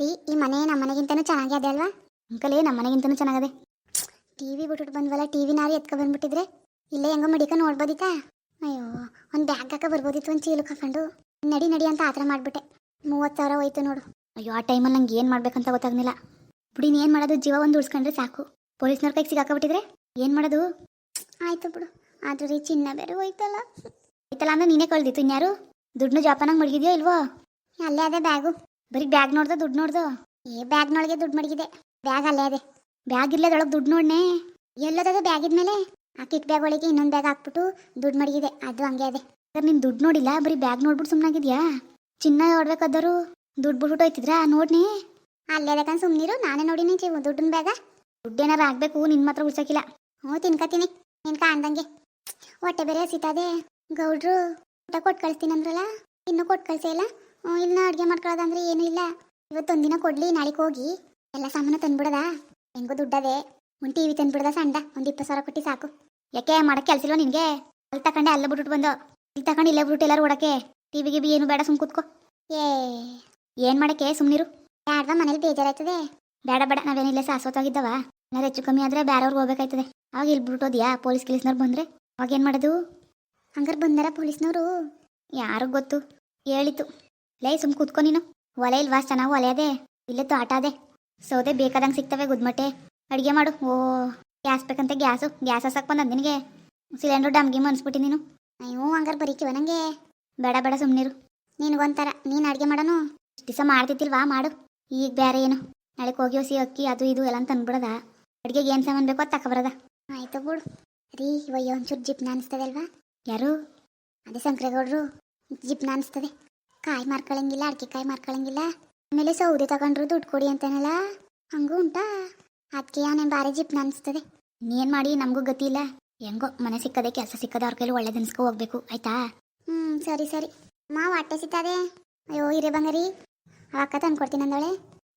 ರೀ, ಈ ಮನೆ ನಮ್ಮ ಮನೆಗಿಂತನೂ ಚೆನ್ನಾಗಿ ಅದೇ ಅಲ್ವಾ? ಏ, ನಮ್ಮ ಮನೆಗಿಂತನೂ ಚೆನ್ನಾಗದೆ. ಟಿ ವಿ ಬಿಟ್ಬಿಟ್ಟು ಬಂದ್ವಲ್ಲ ಟಿ ವಿ ನಾರು ಎತ್ಕೊ ಬಂದ್ಬಿಟ್ಟಿದ್ರೆ ಇಲ್ಲೇ ಹೆಂಗೋ ಮಡಿಕ ನೋಡ್ಬೋದಿತ್ತಾ? ಅಯ್ಯೋ, ಒಂದು ಬ್ಯಾಗ್ ಹಾಕ ಬರ್ಬೋದಿತ್ತು, ಒಂದು ಚೀಲಕ್ಕೆ ಹಾಕೊಂಡು. ನಡಿ ನಡಿ ಅಂತ ಆ ಥರ ಮಾಡಿಬಿಟ್ಟೆ. ಮೂವತ್ತು ಸಾವಿರ ಹೋಯ್ತು ನೋಡು. ಅಯ್ಯೋ, ಆ ಟೈಮಲ್ಲಿ ನಂಗೆ ಏನು ಮಾಡ್ಬೇಕಂತ ಗೊತ್ತಾಗ್ಲಿಲ್ಲ. ಬಿಡಿ ಏನು ಮಾಡೋದು? ಜೀವ ಒಂದು ಉಳಿಸ್ಕೊಂಡ್ರೆ ಸಾಕು. ಪೊಲೀಸ್ನವ್ರ ಕೈಗೆ ಸಿಗಾಕಬಿಟ್ಟಿದ್ರೆ ಏನು ಮಾಡೋದು? ಆಯಿತು ಬಿಡು. ಆದ್ರೂ ರೀ, ಚಿನ್ನ ಬೇರೆ ಹೋಯ್ತಲ್ಲ. ಹೋಯ್ತಲ್ಲ ಅಂದ್ರೆ ನೀನೇ ಕಳ್ದಿತ್ತು ಇನ್ಯಾರು? ದುಡ್ಡು ಜೋಪಾನಾಗ ಮಡಗಿದ್ಯೋ ಇಲ್ವೋ? ಅಲ್ಲೇ ಅದೇ ಬ್ಯಾಗು. ಬರೀ ಬ್ಯಾಗ್ ನೋಡ್ದ, ದುಡ್ಡು ನೋಡ್ದು? ಏ ಬ್ಯಾಗ್ನೊಳಗೆ ದುಡ್ಡು ಮಡಗಿದೆ. ಬ್ಯಾಗ್ ಅಲ್ಲೇ ಅದೇ. ಬ್ಯಾಗ್ ಇಲ್ಲದೊಳಗೆ ದುಡ್ಡು ನೋಡ್ನೆ. ಎಲ್ಲೋದದು ಬ್ಯಾಗ್ ಇದ್ಮೇಲೆ ಆ ಕಿಟ್ ಬ್ಯಾಗ್ ಒಳಗೆ ಇನ್ನೊಂದು ಬ್ಯಾಗ್ ಹಾಕ್ಬಿಟ್ಟು ದುಡ್ಡು ಮಡಗಿದೆ. ಅದು ಹಂಗೆ ಅದೇ. ಸರ್, ನೀನು ದುಡ್ಡು ನೋಡಿಲ್ಲ? ಬರೀ ಬ್ಯಾಗ್ ನೋಡ್ಬಿಟ್ಟು ಸುಮ್ಮನಾಗಿದ್ಯಾ ಚಿನ್ನ ಹೊಡ್ಬೇಕಾದರು ದುಡ್ಡು ಬಿಟ್ಬಿಟ್ಟು ಹೋಯ್ತಿದ್ರಾ? ನೋಡ್ನಿ. ಅಲ್ಲೇ ಅದಕ್ಕಂತ ಸುಮ್ಮನಿರು ನಾನೇ ನೋಡಿನಿ ಚಿ ದುಡ್ಡಿನ ಬ್ಯಾಗ. ದುಡ್ಡು ಏನಾರ ಆಗ್ಬೇಕು ನಿನ್ನ ಮಾತ್ರ ಉಳ್ಸೋಕ್ಕಿಲ್ಲ ಹ್ಞೂ ತಿನ್ಕತೀನಿ ನಿನ್ ಕಾಣ್ದಂಗೆ. ಹೊಟ್ಟೆ ಬೇರೆ ಸಿತಾದೆ ಗೌಡ್ರು ಊಟ ಕೊಟ್ಟು ಕಳಿಸ್ತೀನಿ ಅಂದ್ರಲ್ಲ ಇನ್ನೂ ಕೊಟ್ಟು ಕಳಿಸೇ ಇಲ್ಲ? ಹ್ಞೂ ಇನ್ನು ಅಡುಗೆ ಮಾಡ್ಕೊಳ್ಳೋದಂದ್ರೆ ಏನೂ ಇಲ್ಲ. ಇವತ್ತೊಂದಿನ ಕೊಡ್ಲಿ ನಾಳೆಗೆ ಹೋಗಿ. ಎಲ್ಲ ಸಾಮಾನು ತಂದ್ಬಿಡದ? ಹೆಂಗೋ ದುಡ್ಡದೆ. ಒಂದು ಟಿ ವಿ ತಂದ್ಬಿಡದ ಸಣ್ಣ? ಒಂದು ಇಪ್ಪತ್ತು ಸಾವಿರ ಕೊಟ್ಟು ಸಾಕು. ಯಾಕೆ ಮಾಡೋಕ್ಕೆ ಕೆಲಸ ಇಲ್ವಾ ನಿನಗೆ? ಅಲ್ಲಿ ತಗೊಂಡೆ ಅಲ್ಲ ಬಿಟ್ಬಿಟ್ಟು ಬಂದು. ಇಲ್ಲಿ ತಗೊಂಡು ಇಲ್ಲೇ ಬಿಟ್ಟು ಓಡೋಕೆ ಓಡಕ್ಕೆ. ಟಿವಿಗೆ ಬಿ ಏನು ಬೇಡ ಸುಮ್ ಕೂತ್ಕೋ. ಏ. ಏನು ಮಾಡೋಕೆ ಸುಮ್ಮನಿರು ಯಾರ್ದ ಮನೇಲಿ ಬೇಜಾರಾಯ್ತದೆ. ಬೇಡ ಬೇಡ ನಾವೇನಿಲ್ಲ ಶಾಶ್ವತವಾಗಿದ್ದವ ಏನಾರು ಹೆಚ್ಚು ಕಮ್ಮಿ ಆದ್ರೆ ಬೇರೆಯವ್ರಿಗೆ ಹೋಗ್ಬೇಕಾಯ್ತದೆ. ಅವಾಗ ಇಲ್ಲಿ ಬಿಟ್ಟೋದ್ಯಾ ಪೊಲೀಸ್ ಗಿಲೀಸ್ನವ್ರು ಬಂದರೆ? ಅವಾಗ ಏನು ಮಾಡೋದು? ಹಂಗಾರೆ ಬಂದಾರ ಪೊಲೀಸ್ನವರು? ಯಾರಿಗೂ ಗೊತ್ತು? ಹೇಳಿತು. ಲೇ, ಸುಮ್ ಕೂತ್ಕೊ ನೀನು. ಒಲೆ ಇಲ್ವಾ? ಚೆನ್ನಾಗಿ ಒಲೆಯದೆ. ಅದೇ ಇಲ್ಲೇ ತೋಟ ಅದೇ ಸೌದೆ ಬೇಕಾದಂಗೆ ಸಿಗ್ತವೆ ಗುದ್ಮಟ್ಟೆ. ಅಡುಗೆ ಮಾಡು. ಓ, ಗ್ಯಾಸ್ ಬೇಕಂತ ಗ್ಯಾಸು. ಗ್ಯಾಸ್ ಹಸಕ್ ಬಂದದ್ ನಿನಗೆ. ಸಿಲಿಂಡರ್ ಡಮ್ಗೆ ಮನ್ಸ್ಬಿಟ್ಟಿ ನೀನು. ಅಯ್ಯೋ, ಹಂಗಾರೆ ಬರೀತೀವ ನಂಗೆ. ಬೇಡ ಬೇಡ ಸುಮ್ನಿರು ನಿನಗೊಂಥರ ನೀನು ಅಡುಗೆ ಮಾಡೋನು? ದಿವಸ ಮಾಡ್ತಿದ್ದಿಲ್ವಾ? ಮಾಡು. ಈಗ ಬೇರೆ ಏನು? ನಾಳೆ ಹೋಗಿ ಹೊಸಿ ಅಕ್ಕಿ, ಅದು, ಇದು ಎಲ್ಲ ತಂದ್ಬಿಡದ. ಅಡುಗೆಗೆ ಏನು ಸಾಮಾನು ಬೇಕೋ ಅದು ಬರದ ಆಯ್ತು ಬಿಡು ರೀ ಇವಾಗ ಒಂಚೂರು ಜಿಪ್ನ ಅನಿಸ್ತದೆ ಅಲ್ವಾ? ಯಾರು? ಅದೇ ಸಂಕ್ರೇಗೌಡರು ಜಿಪ್ನ ಅನಿಸ್ತದೆ. ಕಾಯಿ ಮಾರ್ಕೊಳಂಗಿಲ್ಲ, ಅಡಿಕೆ ಕಾಯಿ ಮಾರ್ಕೊಳಂಗಿಲ್ಲ. ಆಮೇಲೆ ಸೌದೆ ತಗೊಂಡ್ರು ದುಡ್ಡು ಕೊಡಿ ಅಂತಾನಲ್ಲ? ಹಂಗೂ ಉಂಟಾ? ಅದಕ್ಕೆ ಅವನೇನು ಬಾರಿ ಜಿಪ್ನ ಅನಿಸ್ತದೆ. ನೀನ್ ಮಾಡಿ, ನಮಗೂ ಗತಿ ಇಲ್ಲ. ಹೆಂಗೋ, ಮನೆ ಸಿಕ್ಕದೆ ಕೆಲಸ ಸಿಕ್ಕದೆ ಅವ್ರ ಕೈಲಿ ಒಳ್ಳೆ ಅನ್ಸ್ಕೊ ಹೋಗ್ಬೇಕು, ಆಯ್ತಾ? ಹ್ಞೂ ಸರಿ ಸರಿ. ಮಾ ಹೊಟ್ಟೆ ಸಿಗ್ತದೆ ಅಯ್ಯೋ ಇರೇ ಬಂಗಾರಿ. ಅಕ್ಕ ತಂದ್ಕೊಡ್ತೀನಿ ಅಂದವಳೆ.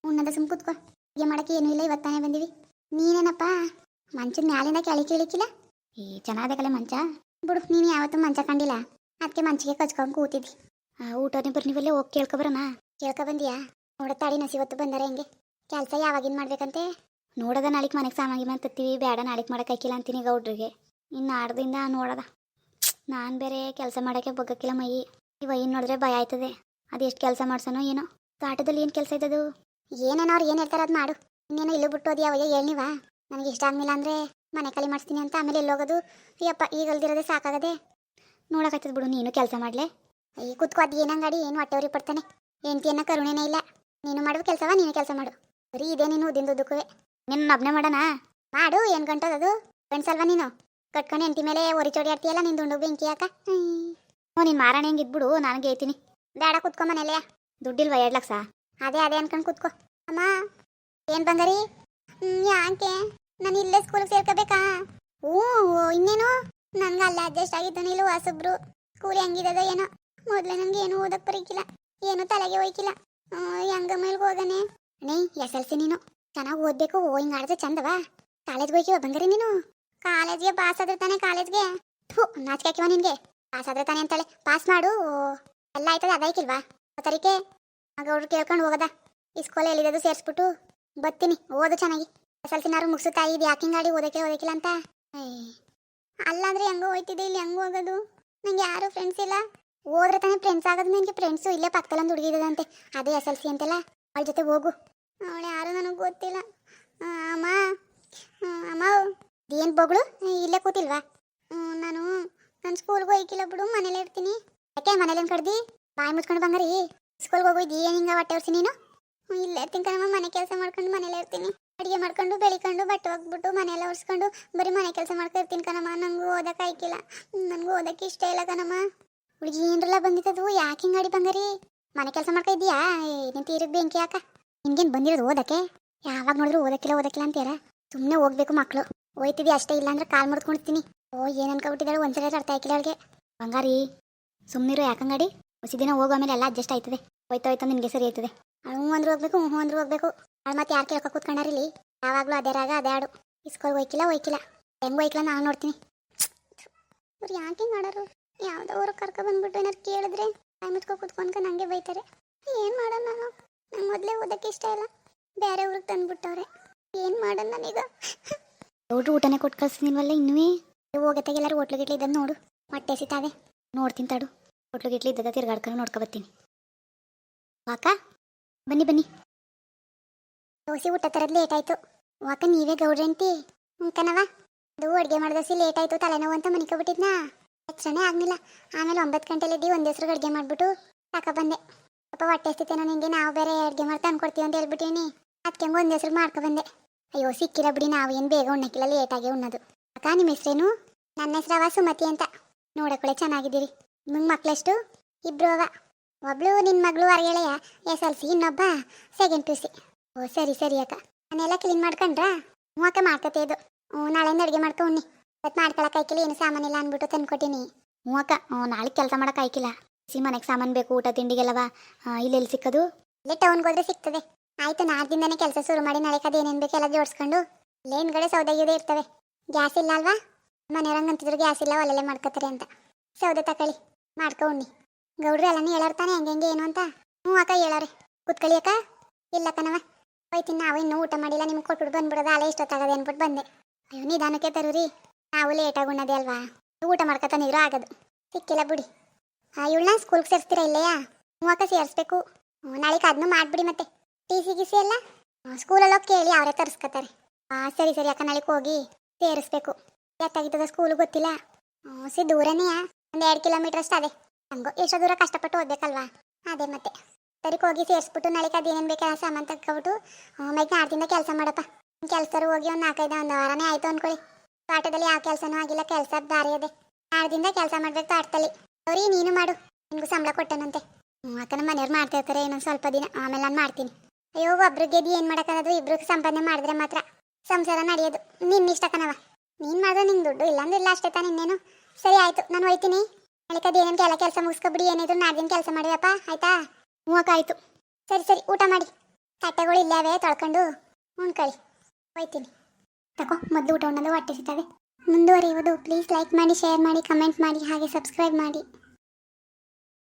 ಉಣ್ಣದ ಸುಮ್ ಕುತ್ಕೋ. ಅಡುಗೆ ಮಾಡೋಕ್ಕೆ ಏನೂ ಇಲ್ಲ, ಇವತ್ತಾನೆ ಬಂದಿವಿ. ನೀನೇನಪ್ಪ? ಮಂಚದ ಮ್ಯಾಲಿಂದ ಕೆಳಗೆ ಕೇಳಿಕ್ಕಿಲ್ಲ? ಏ ಚೆನ್ನಾದೆ ಕಲೆ ಮಂಚ. ಬಿಡು, ನೀನು ಯಾವತ್ತೂ ಮಂಚ ಕಂಡಿಲ್ಲ. ಅದಕ್ಕೆ ಮಂಚಿಗೆ ಕಚ್ಕೊಂಡು ಕೂತಿದ್ದಿ. ಆ, ಊಟ ಬರ್ ನೀವೆಲ್ಲ ಹೋಗಿ ಕೇಳ್ಕೊಬರಣ ಕೇಳ್ಕೊ ಬಂದಿಯಾ? ನೋಡತ್ತಾಡಿ ನಸಿವತ್ತು ಬಂದಾರ ಹೆಂಗೆ? ಕೆಲಸ ಯಾವಾಗಿನ ಮಾಡ್ಬೇಕಂತೆ? ನೋಡದ ನಾಳೆಗೆ ಮನೆಗೆ ಸಾಮಾಗಿ ಮೇಲೆ ತತ್ತೀವಿ ಬೇಡ ನಾಳೆಗೆ ಹಾಕಿಲ್ಲ ಅಂತೀನಿ ಗೌಡ್ರಿಗೆ ಇನ್ನು ಆಡ್ದಿಂದ ನೋಡದ. ನಾನು ಬೇರೆ ಕೆಲಸ ಮಾಡೋಕ್ಕೆ ಬಗ್ಗಕ್ಕಿಲ್ಲ ಮೈ ಇವ ಏನು ನೋಡಿದ್ರೆ ಭಯ ಆಯ್ತದೆ. ಅದು ಎಷ್ಟು ಕೆಲಸ ಮಾಡ್ಸೋನೋ ಏನೋ. ತಾಟದಲ್ಲಿ ಏನು ಕೆಲಸ ಇದ್ದದು? ಏನೇನೋ ಅವ್ರು ಏನು ಹೇಳ್ತಾರೆ ಅದು ಮಾಡು. ಇನ್ನೇನೋ ಇಲ್ಲೂ ಬಿಟ್ಟು ಅದು ಅವಾಗ ಹೇಳ್ನಿವಾ ನನಗೆ ಇಷ್ಟ ಆಗ್ಲಿಲ್ಲ ಅಂದರೆ ಮನೆ ಖಾಲಿ ಮಾಡಿಸ್ತೀನಿ ಅಂತ ಆಮೇಲೆ ಎಲ್ಲೋಗೋದು ಅಯ್ಯಪ್ಪ ಈಗ ಅಲ್ದಿರೋದೇ ಸಾಕಾಗದೆ. ನೋಡಕ್ಕಾಯ್ತದ ಬಿಡು ನೀನು ಕೆಲಸ ಮಾಡಲೆ. ಈ ಕುತ್ಕೋ ಅದು ಏನಂಗಾಡಿ ಏನು ಹೊಟ್ಟೆವ್ರಿ ಪಡ್ತಾನೆ ಹೆಂಡತಿಯನ್ನ ಕರುಣೆನೇ ಇಲ್ಲ. ನೀನು ಮಾಡುವ ಕೆಲಸವ, ನೀನು ಕೆಲಸ ಮಾಡು. ಬರೀ ಇದೇ ನೀನು ನಿಮ್ಮ ನಿನ್ನ ಒಬ್ಬನೇ ಮಾಡೋಣ? ಮಾಡು, ಏನು ಗಂಟದದು ಗಂಡ್ಸಲ್ವಾ ನೀನು? ಕಟ್ಕೊಂಡು ಹೆಂಡತಿ ಮೇಲೆ ಒರಿ ಚೋಡಿ ಆಡ್ತೀಯಲ್ಲ, ನಿಂದು ದುಂಡು ಬೆಂಕಿ ಯಾಕ. ಹ್ಞೂ ನೀನು ಮಾರಾಣ ಹೆಂಗೆ ಇದ್ಬಿಡು ನನಗೆ ಐತೀನಿ ಬೇಡ, ಕುತ್ಕೊ ಮನೇಲೆ ದುಡ್ಡಿಲ್ವಾ ಎರಡು ಲಕ್ಷ? ಅದೇ ಅದೇ ಅನ್ಕೊಂಡು ಕೂತ್ಕೋ. ಅಮ್ಮ, ಏನ್ ಬಂಗಾರಿ? ಹ್ಮ್, ಯಾಕೆ? ನಾನು ಇಲ್ಲೇ ಸ್ಕೂಲ್ಗೆ ಸೇರ್ಕೋಬೇಕಾ? ಓ ಇನ್ನೇನು? ನನ್ಗೆ ಅಲ್ಲೇ ಅಡ್ಜಸ್ಟ್ ಆಗಿದ್ದಾನೆ ಇಲ್ಲ ಹೊಸಬ್ರು. ಸ್ಕೂಲ್ ಹೆಂಗಿದದ ಏನೋ. ಮೊದ್ಲೇ ನಂಗೆ ಏನು ಓದಕ್ ಬರೀಕಿಲ್ಲ, ಏನು ತಲೆಗೆ ಹೋಯ್ಕಿಲ್ಲ. ಹೆಂಗ ಮೇಲೆ ಹೋಗನೆ? ನೀ, ಎಸ್ ಎಲ್ ಸಿ ನೀನು. ಚೆನ್ನಾಗಿ ಓದ್ಬೇಕು ಹಿಂಗ್ ಆಡಿದ್ರೆ ಚಂದವಾ. ಕಾಲೇಜ್ಗೆ ಹೋಯ್ಕಿವ ಬಂದ್ರಿ ನೀನು? ಕಾಲೇಜ್ಗೆ ಪಾಸ್ ಆದ್ರೆ ತಾನೆ ಕಾಲೇಜ್ಗೆ. ಥೂ, ನಾಚಿಕೆ ಹಾಕಿವ ನಿನ್ಗೆ. ಪಾಸ್ ಆದ್ರೆ ತಾನೆ ಅಂತಾಳೆ. ಪಾಸ್ ಮಾಡು. ಎಲ್ಲ ಆಯ್ತದೆ ಅದಾಯ್ಕಿಲ್ವಾ ತರಿಕೆ. ಗೌಡ್ರು ಕೇಳ್ಕೊಂಡು ಹೋಗದ. ಈ ಸ್ಕೂಲ್ ಎಲ್ಲಿರೋದು ಸೇರಿಸ್ಬಿಟ್ಟು ಬರ್ತೀನಿ, ಓದು ಚೆನ್ನಾಗಿ. ಎಸ್ ಎಲ್ ಸಿನಾರು ಮುಗಿಸುತ್ತಾ? ಇದು ಗಾಡಿ ಓದಕ್ಕೆ ಓದಕ್ಕಿಲ್ಲ ಅಂತ? ಅಲ್ಲಾಂದ್ರೆ ಹೆಂಗೋ ಹೋಯ್ತಿದ್ದೆ ಇಲ್ಲಿ ಹೆಂಗೆ ಹೋಗೋದು? ನಂಗೆ ಯಾರು ಫ್ರೆಂಡ್ಸ್ ಇಲ್ಲ. ಹೋದ್ರೆ ತಾನೆ ಫ್ರೆಂಡ್ಸ್ ಆಗೋದು ನನಗೆ ಫ್ರೆಂಡ್ಸು ಇಲ್ಲೇ ಪಕ್ಕದಲ್ಲಿ ಒಂದು ಹುಡುಗಿದಂತೆ ಅದೇ ಎಸ್ ಎಲ್ ಸಿ ಅಂತೆಲ್ಲ. ಅವಳ ಜೊತೆ ಹೋಗು. ಅವಳು ಯಾರು ನನಗೆ ಗೊತ್ತಿಲ್ಲ. ಅಮ್ಮ. ಅಮ್ಮ. ಏನು ಬೊಗಳು? ಇಲ್ಲೇ ಕೂತಿಲ್ವಾ? ನಾನು ನನ್ನ ಸ್ಕೂಲ್ಗೆ ಹೋಗಿಲ್ಲ ಬಿಡು, ಮನೇಲೇ ಇರ್ತೀನಿ. ಯಾಕೆ ಮನೇಲೇನು ಕಡ್ದಿ? ಬಾಯಿ ಮುಚ್ಕೊಂಡು ಬಂಗಾರಿ. ಸ್ಕೂಲ್ಗೆ ಹೋಗಿದ್ದಿ ಏನು ಹಿಂಗೆ ಹೊಟ್ಟೆ ಉರ್ಸಿ ನೀನು? ಇಲ್ಲೇ ಇರ್ತೀನಿ ಕಣಮ್ಮ, ಮನೆ ಕೆಲಸ ಮಾಡ್ಕೊಂಡು ಮನೇಲೇ ಇರ್ತೀನಿ. ಅಡುಗೆ ಮಾಡ್ಕೊಂಡು, ಬೆಳಿಕೊಂಡು, ಬಟ್ಟೆ ಹೋಗ್ಬಿಟ್ಟು ಮನೆಯೆಲ್ಲ ಒರೆಸ್ಕೊಂಡು ಬರೀ ಮನೆ ಕೆಲಸ ಮಾಡ್ಕೊಂಡು ಇರ್ತೀನಿ ಕಣಮ್ಮ. ನನಗೂ ಓದಕ್ಕೆ ಆಯ್ಕಿಲ್ಲ. ನನಗೂ ಓದಕ್ಕೆ ಇಷ್ಟ ಇಲ್ಲ ಕಣಮ್ಮ. ಹುಡುಗಿ ಏನ್ರಲ್ಲ ಬಂದಿದ್ದು ಯಾಕೆ ಹಿಂಗಾಡಿ ಬಂಗಾರಿ? ಮನೆ ಕೆಲಸ ಮಾಡ್ಕೊ ಇದ್ದೀಯಾ? ನೀನು ತೀರಿಗೆ ಬೆಂಕಿ ಯಾಕ ನಿನ್ಗೇನು ಬಂದಿರೋದು ಓದಕ್ಕೆ? ಯಾವಾಗ ನೋಡಿದ್ರು ಓದಕ್ಕಿಲ್ಲ ಓದಕ್ಕಿಲ್ಲ ಅಂತೀರ ಸುಮ್ಮನೆ ಹೋಗ್ಬೇಕು ಮಕ್ಕಳು ಹೋಯ್ತಿದ್ದಿ ಅಷ್ಟೇ ಇಲ್ಲ ಅಂದ್ರೆ ಕಾಲು ಮುಡ್ಕೊಂಡಿರ್ತೀನಿ ಓ, ಏನು ಅನ್ಕೊಬಿಟ್ಟಿದ್ದಾಳೆ ಒಂದ್ಸಲ ಅರ್ಥ ಆಯ್ಕಿಲ್ಲ ಅವಳಿಗೆ. ಬಂಗಾರಿ ಸುಮ್ಮನಿರು ಯಾಕಂಗಾಡಿ ಹೊಸ ದಿನ ಹೋಗೋ ಆಮೇಲೆ ಎಲ್ಲ ಅಡ್ಜಸ್ಟ್ ಆಯ್ತದೆ. ಹೋಯ್ತಾ ಹೋಯ್ತಾ, ನಿನಗೆ ಸರಿ ಆಯ್ತದೆ. ಹ್ಞೂ ಅಂದ್ರೆ ಹೋಗ್ಬೇಕು, ಹ್ಞೂ ಅಂದ್ರೆ ಹೋಗ್ಬೇಕು. ಅವ್ಳು ಮತ್ತೆ ಯಾರು ಕೇಳ್ಕೊ ಕೂತ್ಕೊಂಡಾರಿಲಿ ಯಾವಾಗಲೂ ಅದೇ ರಾಗ, ಅದೇ ಆಡು ಇಸ್ಕೊಳ್ ಹೋಯ್ಕಿಲ್ಲ ಹೋಯ್ಕಿಲ್ಲ. ಹೆಂಗ್ ಹೋಯ್ಕಿಲ್ಲ ನಾನು ನೋಡ್ತೀನಿ. ಅವ್ರು ಯಾಕೆ ಹಿಂಗೆ ಆಡೋರು ಯಾವುದೋ ಊರು ಕರ್ಕೊ ಬಂದ್ಬಿಟ್ಟು ಏನಾರು ಕೇಳಿದ್ರೆ ಬಾಯಿ ಮುಚ್ಕೊ ಕೂತ್ಕೊಂಡ್ಕ ನಂಗೆ ಬೈತಾರೆ. ಏನು ಮಾಡೋಣ ನಾನು ನಂಗೆ ಮೊದಲೇ ಓದಕ್ಕೆ ಇಷ್ಟ ಇಲ್ಲ. ಬೇರೆ ಊರಿಗೆ ತಂದ್ಬಿಟ್ಟವ್ರೆ. ಏನು ಮಾಡೋಣ ನಾನೀಗ? ನೋಡ್ರಿ ಊಟನೇ ಕೊಟ್ಟು ಕಳ್ಸಿಲ್ವಲ್ಲ ಇನ್ನೂ? ಹೋಗತ್ತಾಗ ಎಲ್ಲರೂ ಹೋಟ್ಲು ಗಿಟ್ಲು ಇದ್ದದ್ದು ನೋಡು. ಹೊಟ್ಟೆ ಸಿತಾವೆ ನೋಡ್ತೀನಿ ತಾಡು. ಹೋಟ್ಲು ಗಿಟ್ಲು ಇದ್ದದ ತಿರ್ಗಾಡ್ಕೊಂಡು ನೋಡ್ಕೊ ಬರ್ತೀನಿ ವಾಕ, ಬನ್ನಿ ಬನ್ನಿ. ದೋಸೆ ಊಟ ತರದ್ ಲೇಟ್ ಆಯ್ತು. ವಾಕ, ನೀವೇ ಗೌಡ್ರಂತಿ ಕಣವ ಅದು ಅಡುಗೆ ಮಾಡ್ದಸಿ ಲೇಟ್ ಆಯ್ತು. ತಲೆನೋವು ಅಂತ ಮನಿಕೊಬಿಟ್ಟಿದ್ನಾ ಎಚ್ಚರನೇ ಆಗಲಿಲ್ಲ. ಆಮೇಲೆ ಒಂಬತ್ತು ಗಂಟೆಲಿ ಇದ್ದು ಒಂದು ಹೆಸ್ರಿಗೆ ಅಡುಗೆ ಮಾಡ್ಬಿಟ್ಟು ಸಾಕ ಬಂದೆ. ಪಾಪ ಹೊಟ್ಟೆ ಹಸ್ತಿತ್ತೇನೋ ನಿಂಗೆ? ನಾವು ಬೇರೆ ಅಡುಗೆ ಮಾಡಿ ತಂದ್ಕೊಡ್ತೀವಿ ಅಂತ ಹೇಳ್ಬಿಟ್ಟಿನಿ. ಅದಕ್ಕೆ ಹೆಂಗೆ ಒಂದು ಹೆಸ್ರಿಗೆ ಮಾಡ್ಕೊ ಬಂದೆ. ಅಯ್ಯೋ ಸಿಕ್ಕಿಲ್ಲ ಬಿಡಿ ನಾವು, ಏನು ಬೇಗ ಉಣ್ಣಕ್ಕಿಲ್ಲ ಲೇಟಾಗಿ ಉಣ್ಣೋದು. ಅಕ್ಕ ನಿಮ್ಮ ಹೆಸ್ರೇನು? ನನ್ನ ಹೆಸ್ರವ ಸುಮತಿ ಅಂತ. ನೋಡಕೊಳ್ಳೆ ಚೆನ್ನಾಗಿದ್ದೀರಿ. ನಿಮ್ಮ ಮಕ್ಕಳೆಷ್ಟು ಇಬ್ಬರು ಅವ. ಒಬ್ಳು ನಿನ್ನ ಮಗಳು ಹೊರಗೆಳೆಯ, ಎಸ್ ಎಲ್ ಸಿ, ಇನ್ನೊಬ್ಬ ಸೆಕೆಂಡ್ ಪಿ ಸಿ ಓ, ಸರಿ ಸರಿ ಅಕ್ಕ. ನಾನೆಲ್ಲ ಕ್ಲೀನ್ ಮಾಡ್ಕೊಂಡ್ರಾ? ಹ್ಞೂ ಅಕ್ಕ, ಮಾಡ್ಕತೆ ಇದು ಹ್ಞೂ, ನಾಳೆಯಿಂದ ಅಡುಗೆ ಮಾಡ್ಕೊ ಉಣ್ಣಿ. ಇವತ್ತು ಮಾಡ್ಕೊಳಕ್ಕೆ ಆಯ್ಕಿಲ್ಲ ಏನು ಸಾಮಾನಿಲ್ಲ ಅಂದ್ಬಿಟ್ಟು ತಂದ್ಕೊಟ್ಟಿನಿ. ಹ್ಞೂ ಅಕ್ಕ ನಾಳೆ ಕೆಲಸ ಮಾಡೋಕೆ ಆಯ್ಕಿಲ್ಲ ಸಿ ಮನೆಗೆ ಸಾಮಾನು ಬೇಕು, ಊಟ ತಿಂಡಿಗೆಲ್ಲವ ಇಲ್ಲೆಲ್ಲಿ ಸಿಕ್ಕದು? ಇಲ್ಲೇ ಟೌನ್ಗೆ ಹೋದ್ರೆ ಸಿಗ್ತದೆ. ಆಯ್ತು ನಾಡ್ದಿಂದನೇ ಕೆಲಸ ಶುರು ಮಾಡಿ ನಾಳೆ ಅದೇನೇನು ಏನೇನು ಬೇಕು ಎಲ್ಲ ಜೋಡಿಸ್ಕೊಂಡು. ಇಲ್ಲೇ ಹಿಂದ್ಗಡೆ ಸೌದೆಗಿದೆ ಇರ್ತವೆ. ಗ್ಯಾಸ್ ಇಲ್ಲ ಅಲ್ವಾ? ಮನೆಯವ್ರಂಗೆ ಅಂತಿದ್ರು ಗ್ಯಾಸ್ ಇಲ್ಲ ಒಲೆಲೆ ಮಾಡ್ಕೋತಾರೆ ಅಂತ. ಸೌದೆ ತಕೊಳ್ಳಿ ಉಣ್ಣಿ. ಗೌಡ್ರು ಎಲ್ಲನೂ ಹೇಳಾರ್ತಾನೆ, ಹೆಂಗೆ ಹೆಂಗೆ, ಏನು ಅಂತ? ಹ್ಞೂ ಅಕ್ಕ, ಹೇಳಾರೆ. ಕೂತ್ಕೊಳ್ಳಿ ಅಕ್ಕ. ಇಲ್ಲ ಕಣವ ಹೋಯ್ತೀನಿ ನಾವು ಇನ್ನೂ ಊಟ ಮಾಡಿಲ್ಲ, ನಿಮ್ಗೆ ಕೊಟ್ಬಿಟ್ಟು ಬಂದ್ಬಿಡೋದು, ಅಲ್ಲೇ ಇಷ್ಟೊತ್ತಾಗದೆ ಅಂದ್ಬಿಟ್ಟು ಬಂದೆ. ಅಯ್ಯೋ, ನಿಧಾನಕ್ಕೆ ತರುರಿ. ನಾವು ಲೇಟ್ ಉಣ್ಣದೆ ಅಲ್ವಾ? ಊಟ ಮಾಡ್ಕೊತಾನಿದ್ರು ಆಗದು ಸಿಕ್ಕಿಲ್ಲ ಬಿಡಿ. ಇವಳನ್ನ ಸ್ಕೂಲ್ಗೆ ಸೇರಿಸ್ತೀರಾ ಇಲ್ಲಯ್ಯ ಮೂವಕ್ಕ ಸೇರಿಸ್ಬೇಕು. ನಾಳೆಗೆ ಅದನ್ನು ಮಾಡಿಬಿಡಿ ಮತ್ತೆ. ಟಿ ಸಿ ಗಿಸಿ ಎಲ್ಲ? ಸ್ಕೂಲಲ್ಲಿ ಹೋಗಿ ಕೇಳಿ ಅವರೇ ತರಿಸ್ಕೊತಾರೆ. ಹಾಂ ಸರಿ ಸರಿ, ಅಕ್ಕ ನಾಳೆಗೆ ಹೋಗಿ ಸೇರಿಸ್ಬೇಕು. ಎತ್ತಾಗಿದ್ದದ ಸ್ಕೂಲ್ ಗೊತ್ತಿಲ್ಲ. ಹ್ಞೂ ಸಿ ದೂರನೇ ಒಂದು ಎರಡು ಕಿಲೋಮೀಟರ್ ಅಷ್ಟು ಅದೇ. ಹಂಗೋ, ಎಷ್ಟೋ ದೂರ ಕಷ್ಟಪಟ್ಟು ಓದ್ಬೇಕಲ್ವಾ? ಅದೇ ಮತ್ತೆ. ಸರಿ, ಹೋಗಿ ಸೇರಿಸ್ಬಿಟ್ಟು ನಾಳೆಗೆ ಅದೇನೇನು ಬೇಕಾ ಸಾಮಾನು ತಗೊಬಿಟ್ಟು ಮೈಗೆ ನಾಡ್ದಿಂದ ಕೆಲಸ ಮಾಡಪ್ಪ. ಕೆಲಸರು ಹೋಗಿ ಒಂದು ನಾಲ್ಕೈದು, ಒಂದು ವಾರನೇ ಆಯಿತು ಅನ್ಕೊಳ್ಳಿ. ತೋಟದಲ್ಲಿ ಯಾವ ಕೆಲಸನೂ ಆಗಿಲ್ಲ ಕೆಲಸ ದಾರಿ ಅದೇ. ನಾಡ್ದಿಂದ ಕೆಲಸ ಮಾಡ್ಬೇಕು ತೋಟದಲ್ಲಿ ಅವ್ರಿ, ನೀನು ಮಾಡು. ನಿನಗೂ ಸಂಬಳ ಕೊಟ್ಟನಂತೆ. ಹ್ಞೂ ಅಕ್ಕ ನಮ್ಮ ಮನೆಯವ್ರು ಮಾಡ್ತಾ ಇರ್ತಾರೆ ಇನ್ನೊಂದು ಸ್ವಲ್ಪ ದಿನ. ಆಮೇಲೆ ನಾನು ಮಾಡ್ತೀನಿ. ಅಯ್ಯೋ ಒಬ್ರಿಗೆ ಎದ್ದು ಏನು ಮಾಡೋಕ್ಕದು ಇಬ್ರಿಗೆ ಸಂಪಾದನೆ ಮಾಡಿದ್ರೆ ಮಾತ್ರ ಸಂಸಾರ ನಡೆಯೋದು. ನಿನ್ನ ಇಷ್ಟ ಕಣವ ನೀನು ಮಾಡಿದ್ರೆ ನಿಂಗೆ ದುಡ್ಡು, ಇಲ್ಲಾಂದ್ರೆ ಇಲ್ಲ, ಅಷ್ಟೇ ತಾನೆ ಇನ್ನೇನು. ಸರಿ, ಆಯಿತು. ನಾನು ಹೋಯ್ತೀನಿ. ನಾಳೆಗೆ ಅದೇನೇನು ಕೆಲ ಕೆಲಸ ಮುಗಿಸ್ಕೊಬಿಡಿ ಏನಿದ್ರು ನಾಡ್ದಿನ ಕೆಲಸ ಮಾಡಿವಪ್ಪ. ಆಯ್ತಾ? ಆಯಿತು. ಸರಿ ಸರಿ, ಊಟ ಮಾಡಿ. ತಟ್ಟೆಗಳು ಇಲ್ಲವೇ, ತೊಳ್ಕೊಂಡು. ಉಣ್ಕೊಳ್ಳಿ ಹೋಯ್ತೀನಿ. ತಗೋ, ಮೊದಲು ಊಟ ಉಣ್ಣೋದು ಹೊಟ್ಟೆ ಸಿಗ್ತದೆ ಮುಂದುವರಿಯುವುದು ಪ್ಲೀಸ್ ಲೈಕ್ ಮಾಡಿ ಶೇರ್ ಮಾಡಿ ಕಮೆಂಟ್ ಮಾಡಿ, ಹಾಗೆ ಸಬ್ಸ್ಕ್ರೈಬ್ ಮಾಡಿ.